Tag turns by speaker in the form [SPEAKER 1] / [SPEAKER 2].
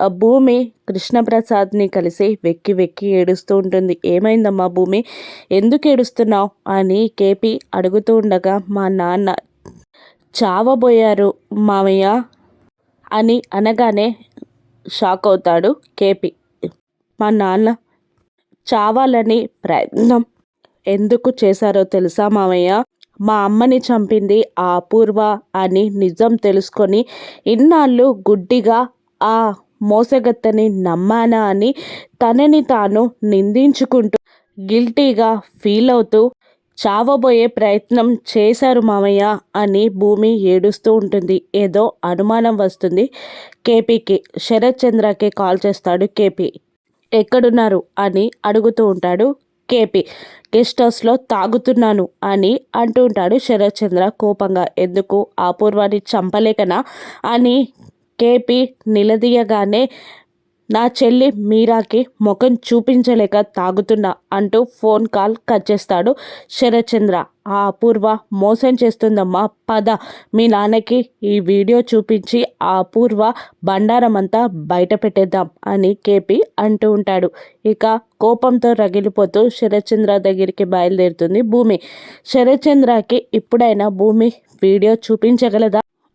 [SPEAKER 1] ఆ భూమి కృష్ణప్రసాద్ని కలిసి వెక్కి వెక్కి ఏడుస్తూ ఉంటుంది. ఏమైందమ్మా భూమి? ఎందుకు ఏడుస్తున్నావు? అని కేపీ అడుగుతూ ఉండగా మా నాన్న చావబోయారు మామయ్య అని అనగానే షాక్ అవుతాడు కేపీ. మా నాన్న చావాలని ప్రయత్నం ఎందుకు చేశారో తెలుసా మామయ్య? మా అమ్మని చంపింది ఆ అపూర్వ అని నిజం తెలుసుకొని ఇన్నాళ్ళు గుడ్డిగా ఆ మోసగత్తని నమ్మానా అని తనని తాను నిందించుకుంటూ గిల్టీగా ఫీల్ అవుతూ చావబోయే ప్రయత్నం చేశారు మామయ్య అని భూమి ఏడుస్తూ ఉంటుంది. ఏదో అనుమానం వస్తుంది. కేపీకి శరత్ చంద్రకి కాల్ చేస్తాడు కేపీ. ఎక్కడున్నారు? అని అడుగుతూ ఉంటాడు కేపీ. గెస్ట్ హౌస్లో తాగుతున్నాను అని అంటూ ఉంటాడు శరత్ చంద్ర కోపంగా. ఎందుకు? అపూర్వాన్ని చంపలేకనా? అని కేపీ నిలదీయగానే నా చెల్లి మీరాకి ముఖం చూపించలేక తాగుతున్నా అంటూ ఫోన్ కాల్ కట్ చేస్తాడు శరత్చంద్ర. ఆ అపూర్వ మోసం చేస్తుందమ్మా పద. మీ నాన్నకి ఈ వీడియో చూపించి ఆ అపూర్వ బండారం అంతా బయట పెట్టేద్దాం అని కేపి అంటూ ఉంటాడు. ఇక కోపంతో రగిలిపోతూ శరత్చంద్ర దగ్గరికి బయలుదేరుతుంది భూమి. శరత్చంద్రకి ఇప్పుడైనా భూమి వీడియో చూపించగలదా?